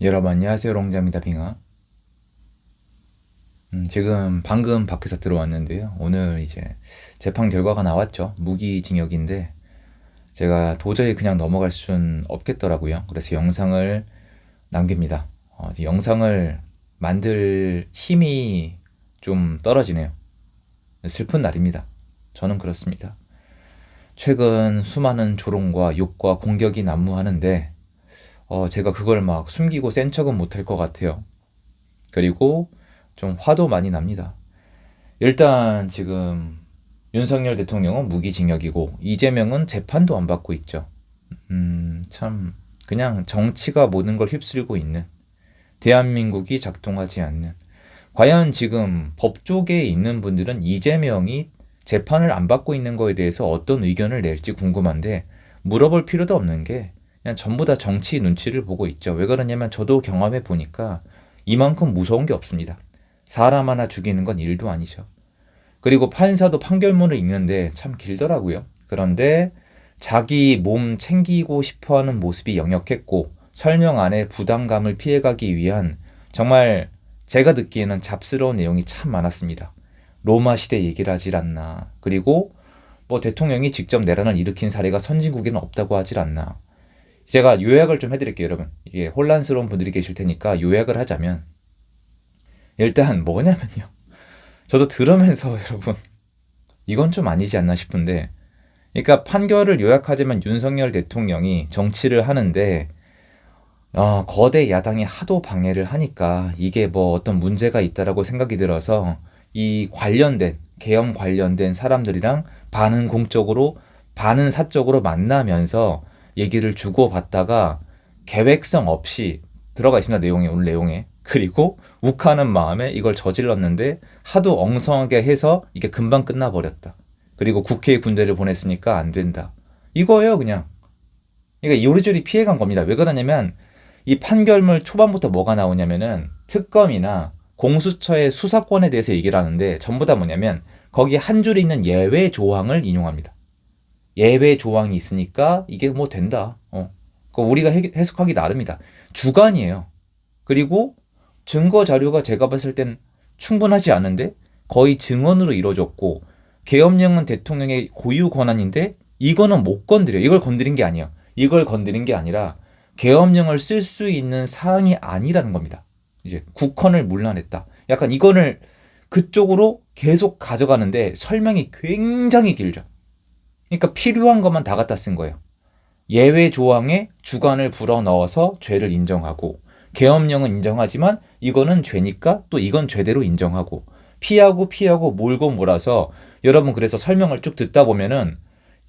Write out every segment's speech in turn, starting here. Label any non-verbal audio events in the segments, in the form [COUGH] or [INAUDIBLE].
여러분 안녕하세요 롱자입니다 빙하. 음, 지금 방금 밖에서 들어왔는데요. 오늘 이제 재판 결과가 나왔죠. 무기징역인데 제가 도저히 그냥 넘어갈 순 없겠더라고요. 그래서 영상을 남깁니다. 어, 영상을 만들 힘이 좀 떨어지네요. 슬픈 날입니다. 저는 그렇습니다. 최근 수많은 조롱과 욕과 공격이 난무하는데 어, 제가 그걸 막 숨기고 센 척은 못할 것 같아요. 그리고 좀 화도 많이 납니다. 일단 지금 윤석열 대통령은 무기징역이고 이재명은 재판도 안 받고 있죠. 음, 참 그냥 정치가 모든 걸 휩쓸고 있는 대한민국이 작동하지 않는 과연 지금 법조계에 있는 분들은 이재명이 재판을 안 받고 있는 거에 대해서 어떤 의견을 낼지 궁금한데 물어볼 필요도 없는 게 그냥 전부 다 정치 눈치를 보고 있죠. 왜 그러냐면 저도 경험해 보니까 이만큼 무서운 게 없습니다. 사람 하나 죽이는 건 일도 아니죠. 그리고 판사도 판결문을 읽는데 참 길더라고요. 그런데 자기 몸 챙기고 싶어 하는 모습이 역력했고 설명 안에 부담감을 피해가기 위한 정말 제가 듣기에는 잡스러운 내용이 참 많았습니다. 로마 시대 얘기를 하질 않나. 그리고 뭐 대통령이 직접 내란을 일으킨 사례가 선진국에는 없다고 하질 않나. 제가 요약을 좀 해드릴게요, 여러분. 이게 혼란스러운 분들이 계실 테니까 요약을 하자면 일단 뭐냐면요. [LAUGHS] 저도 들으면서 [LAUGHS] 여러분 이건 좀 아니지 않나 싶은데 그러니까 판결을 요약하자면 윤석열 대통령이 정치를 하는데 어, 거대 야당이 하도 방해를 하니까 이게 뭐 어떤 문제가 있다라고 생각이 들어서 이 관련된 계엄 관련된 사람들이랑 반은 공적으로 반은 사적으로 만나면서 얘기를 주고받다가 계획성 없이 들어가 있습니다. 내용에 오늘 내용에. 그리고 욱하는 마음에 이걸 저질렀는데 하도 엉성하게 해서 이게 금방 끝나버렸다. 그리고 국회에 군대를 보냈으니까 안 된다. 이거예요, 그냥. 그러니까 요리조리 피해간 겁니다. 왜 그러냐면 이 판결문 초반부터 뭐가 나오냐면은 특검이나 공수처의 수사권에 대해서 얘기를 하는데 전부 다 뭐냐면 거기 한 줄에 있는 예외 조항을 인용합니다. 예외 조항이 있으니까 이게 뭐 된다. 어. 그 우리가 해석하기 나름이다. 주관이에요. 그리고 증거 자료가 제가 봤을 땐 충분하지 않은데 거의 증언으로 이루어졌고 계엄령은 대통령의 고유 권한인데 이거는 못 건드려. 이걸 건드린 게 아니에요. 이걸 건드린 게 아니라 계엄령을 쓸 수 있는 사항이 아니라는 겁니다. 이제 국헌을 문란했다. 약간 이거를 그쪽으로 계속 가져가는데 설명이 굉장히 길죠. 그러니까 필요한 것만 다 갖다 쓴 거예요. 예외 조항에 주관을 불어 넣어서 죄를 인정하고 계엄령은 인정하지만 이거는 죄니까 또 이건 죄대로 인정하고 피하고 피하고 몰고 몰아서 여러분 그래서 설명을 쭉 듣다 보면은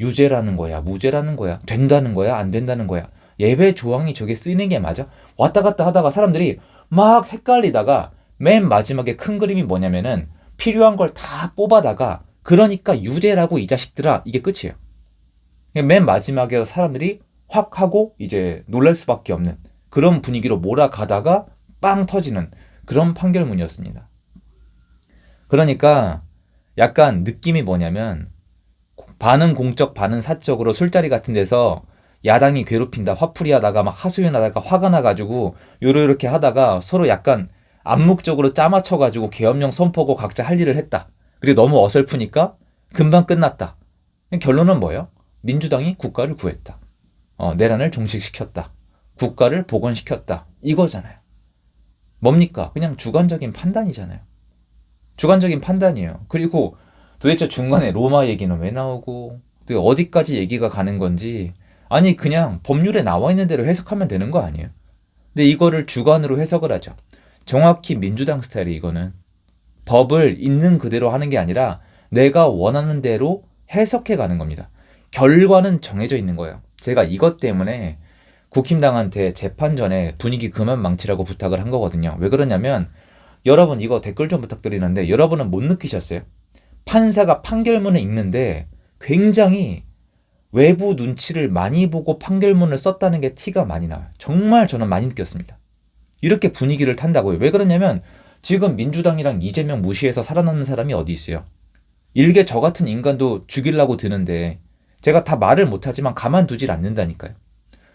유죄라는 거야, 무죄라는 거야, 된다는 거야, 안 된다는 거야. 예외 조항이 저게 쓰이는 게 맞아? 왔다 갔다 하다가 사람들이 막 헷갈리다가 맨 마지막에 큰 그림이 뭐냐면은 필요한 걸 다 뽑아다가 그러니까 유죄라고 이 자식들아 이게 끝이에요. 맨 마지막에 사람들이 확 하고 이제 놀랄 수밖에 없는 그런 분위기로 몰아가다가 빵 터지는 그런 판결문이었습니다. 그러니까 약간 느낌이 뭐냐면 반은 공적 반은 사적으로 술자리 같은 데서 야당이 괴롭힌다 화풀이 하다가 막 하소연하다가 화가 나가지고 요렇게 하다가 서로 약간 암묵적으로 짜맞춰가지고 계엄령 선포고 각자 할 일을 했다. 그리고 너무 어설프니까 금방 끝났다. 결론은 뭐예요? 민주당이 국가를 구했다. 어, 내란을 종식시켰다. 국가를 복원시켰다. 이거잖아요. 뭡니까? 그냥 주관적인 판단이잖아요. 주관적인 판단이에요. 그리고 도대체 중간에 로마 얘기는 왜 나오고, 또 어디까지 얘기가 가는 건지, 아니, 그냥 법률에 나와 있는 대로 해석하면 되는 거 아니에요? 근데 이거를 주관으로 해석을 하죠. 정확히 민주당 스타일이 이거는. 법을 있는 그대로 하는 게 아니라 내가 원하는 대로 해석해 가는 겁니다. 결과는 정해져 있는 거예요. 제가 이것 때문에 국힘당한테 재판 전에 분위기 그만 망치라고 부탁을 한 거거든요. 왜 그러냐면 여러분 이거 댓글 좀 부탁드리는데 여러분은 못 느끼셨어요? 판사가 판결문을 읽는데 굉장히 외부 눈치를 많이 보고 판결문을 썼다는 게 티가 많이 나와요. 정말 저는 많이 느꼈습니다. 이렇게 분위기를 탄다고요. 왜 그러냐면 지금 민주당이랑 이재명 무시해서 살아남는 사람이 어디 있어요? 일개 저 같은 인간도 죽이려고 드는데 제가 다 말을 못하지만 가만두질 않는다니까요.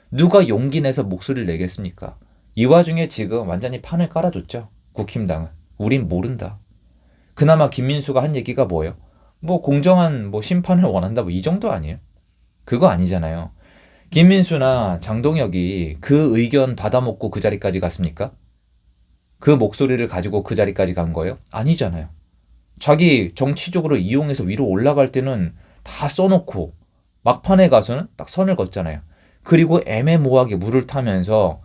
누가 용기 내서 목소리를 내겠습니까? 이 와중에 지금 완전히 판을 깔아줬죠. 국힘당은. 우린 모른다. 그나마 김민수가 한 얘기가 뭐예요? 뭐 공정한 뭐 심판을 원한다 뭐 이 정도 아니에요? 그거 아니잖아요. 김민수나 장동혁이 그 의견 받아먹고 그 자리까지 갔습니까? 그 목소리를 가지고 그 자리까지 간 거예요? 아니잖아요. 자기 정치적으로 이용해서 위로 올라갈 때는 다 써놓고 막판에 가서는 딱 선을 걷잖아요. 그리고 애매모호하게 물을 타면서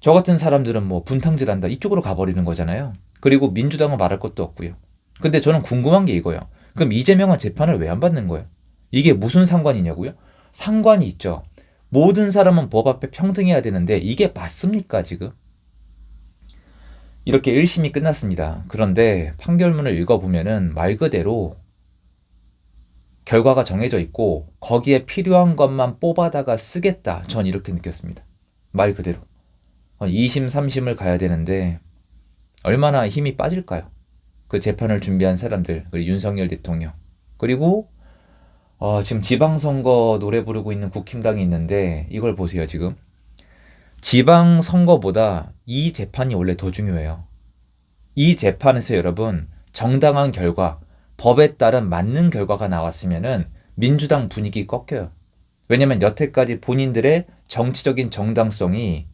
저 같은 사람들은 뭐 분탕질한다 이쪽으로 가버리는 거잖아요. 그리고 민주당은 말할 것도 없고요. 근데 저는 궁금한 게 이거예요. 그럼 이재명은 재판을 왜 안 받는 거예요? 이게 무슨 상관이냐고요? 상관이 있죠. 모든 사람은 법 앞에 평등해야 되는데 이게 맞습니까 지금? 이렇게 1심이 끝났습니다. 그런데 판결문을 읽어보면은 말 그대로 결과가 정해져 있고 거기에 필요한 것만 뽑아다가 쓰겠다. 전 이렇게 느꼈습니다. 말 그대로. 2심, 3심을 가야 되는데 얼마나 힘이 빠질까요? 그 재판을 준비한 사람들, 그리고 윤석열 대통령. 그리고 어, 지금 지방선거 노래 부르고 있는 국힘당이 있는데 이걸 보세요, 지금. 지방 선거보다 이 재판이 원래 더 중요해요. 이 재판에서 여러분 정당한 결과, 법에 따른 맞는 결과가 나왔으면은 민주당 분위기 꺾여요. 왜냐면 여태까지 본인들의 정치적인 정당성이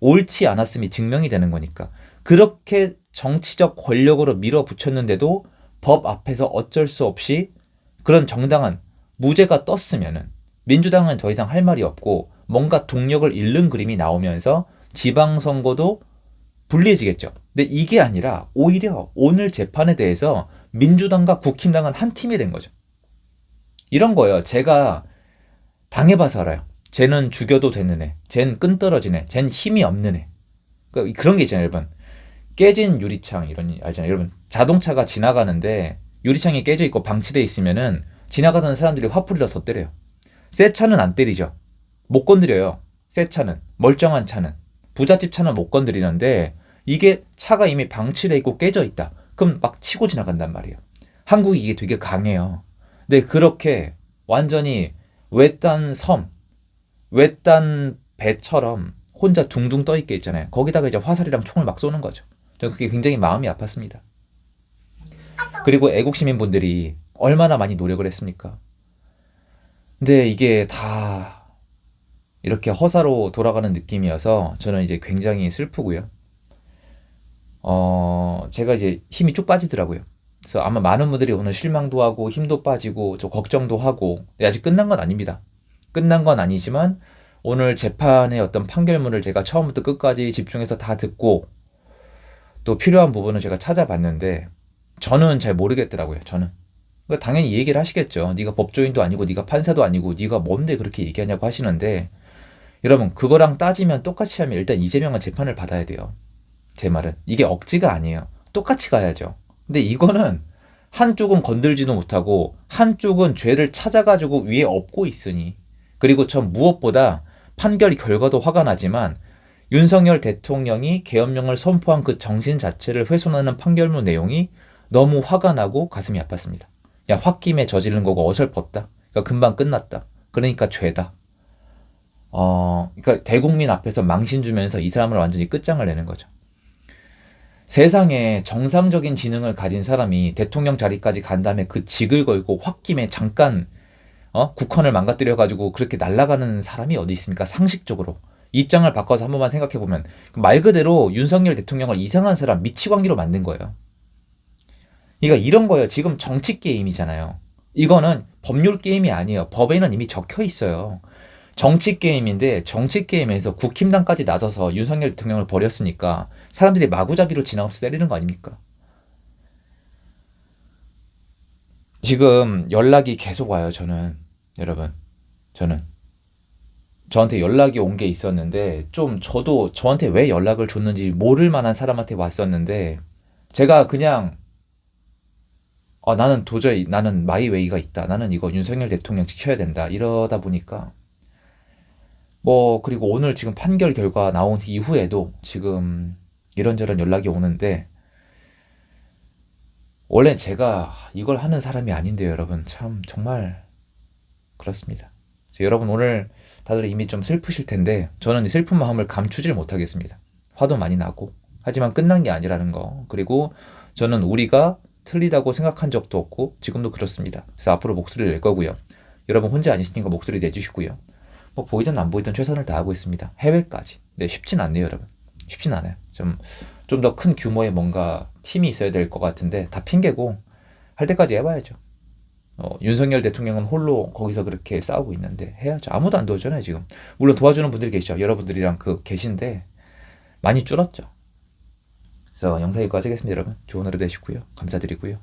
옳지 않았음이 증명이 되는 거니까. 그렇게 정치적 권력으로 밀어붙였는데도 법 앞에서 어쩔 수 없이 그런 정당한 무죄가 떴으면은 민주당은 더 이상 할 말이 없고 뭔가 동력을 잃는 그림이 나오면서 지방선거도 불리해지겠죠. 근데 이게 아니라 오히려 오늘 재판에 대해서 민주당과 국힘당은 한 팀이 된 거죠. 이런 거예요. 제가 당해봐서 알아요. 쟤는 죽여도 되는 애, 쟤는 끈떨어진 애, 쟤는 힘이 없는 애. 그러니까 그런 게 있잖아요, 여러분. 깨진 유리창 이런 알잖아요, 여러분. 자동차가 지나가는데 유리창이 깨져 있고 방치돼 있으면은 지나가던 사람들이 화풀이로 더 때려요. 새 차는 안 때리죠. 못 건드려요. 새 차는 멀쩡한 차는 부잣집 차는 못 건드리는데 이게 차가 이미 방치돼 있고 깨져 있다. 그럼 막 치고 지나간단 말이에요. 한국이 이게 되게 강해요. 근데 그렇게 완전히 외딴 섬, 외딴 배처럼 혼자 둥둥 떠 있게 있잖아요. 거기다가 이제 화살이랑 총을 막 쏘는 거죠. 저는 그게 굉장히 마음이 아팠습니다. 그리고 애국 시민분들이 얼마나 많이 노력을 했습니까? 근데 이게 다 이렇게 허사로 돌아가는 느낌이어서 저는 이제 굉장히 슬프고요. 어, 제가 이제 힘이 쭉 빠지더라고요. 그래서 아마 많은 분들이 오늘 실망도 하고 힘도 빠지고 저 걱정도 하고 아직 끝난 건 아닙니다. 끝난 건 아니지만 오늘 재판의 어떤 판결문을 제가 처음부터 끝까지 집중해서 다 듣고 또 필요한 부분을 제가 찾아봤는데 저는 잘 모르겠더라고요. 저는. 그러니까 당연히 얘기를 하시겠죠. 네가 법조인도 아니고 네가 판사도 아니고 네가 뭔데 그렇게 얘기하냐고 하시는데 여러분 그거랑 따지면 똑같이 하면 일단 이재명은 재판을 받아야 돼요. 제 말은 이게 억지가 아니에요. 똑같이 가야죠. 근데 이거는 한쪽은 건들지도 못하고 한쪽은 죄를 찾아가지고 위에 엎고 있으니 그리고 전 무엇보다 판결 결과도 화가 나지만 윤석열 대통령이 계엄령을 선포한 그 정신 자체를 훼손하는 판결문 내용이 너무 화가 나고 가슴이 아팠습니다. 야, 홧김에 저지른 거고 어설펐다. 그러니까 금방 끝났다. 그러니까 죄다. 어, 그러니까 대국민 앞에서 망신 주면서 이 사람을 완전히 끝장을 내는 거죠. 세상에 정상적인 지능을 가진 사람이 대통령 자리까지 간 다음에 그 직을 걸고 홧김에 잠깐 어? 국헌을 망가뜨려 가지고 그렇게 날아가는 사람이 어디 있습니까? 상식적으로. 입장을 바꿔서 한 번만 생각해 보면 말 그대로 윤석열 대통령을 이상한 사람 미치광기로 만든 거예요. 그러니까 이런 거예요. 지금 정치 게임이잖아요. 이거는 법률 게임이 아니에요. 법에는 이미 적혀 있어요. 정치 게임인데 정치 게임에서 국힘당까지 나서서 윤석열 대통령을 버렸으니까 사람들이 마구잡이로 지나가면서 때리는 거 아닙니까? 지금 연락이 계속 와요, 저는. 여러분. 저는. 저한테 연락이 온 게 있었는데, 좀 저도 저한테 왜 연락을 줬는지 모를 만한 사람한테 왔었는데, 제가 그냥, 아, 나는 도저히, 나는 마이웨이가 있다. 나는 이거 윤석열 대통령 지켜야 된다. 이러다 보니까, 뭐, 그리고 오늘 지금 판결 결과 나온 이후에도 지금 이런저런 연락이 오는데, 원래 제가 이걸 하는 사람이 아닌데요, 여러분. 참, 정말, 그렇습니다. 여러분 오늘 다들 이미 좀 슬프실 텐데, 저는 이 슬픈 마음을 감추질 못하겠습니다. 화도 많이 나고 하지만 끝난 게 아니라는 거 그리고 저는 우리가 틀리다고 생각한 적도 없고 지금도 그렇습니다. 그래서 앞으로 목소리를 낼 거고요. 여러분 혼자 아니시니까 목소리 내주시고요. 뭐 보이든 안 보이든 최선을 다하고 있습니다. 해외까지. 네, 쉽진 않네요, 여러분. 쉽진 않아요. 좀 좀 더 큰 규모의 뭔가 팀이 있어야 될 것 같은데 다 핑계고 할 때까지 해봐야죠. 어, 윤석열 대통령은 홀로 거기서 그렇게 싸우고 있는데 해야죠. 아무도 안 도와주잖아요, 지금. 물론 도와주는 분들이 계시죠. 여러분들이랑 그 계신데 많이 줄었죠. 그래서 영상 여기까지 하겠습니다, 여러분. 좋은 하루 되시고요. 감사드리고요.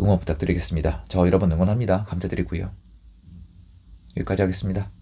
응원 부탁드리겠습니다. 저 여러분 응원합니다. 감사드리고요. 여기까지 하겠습니다.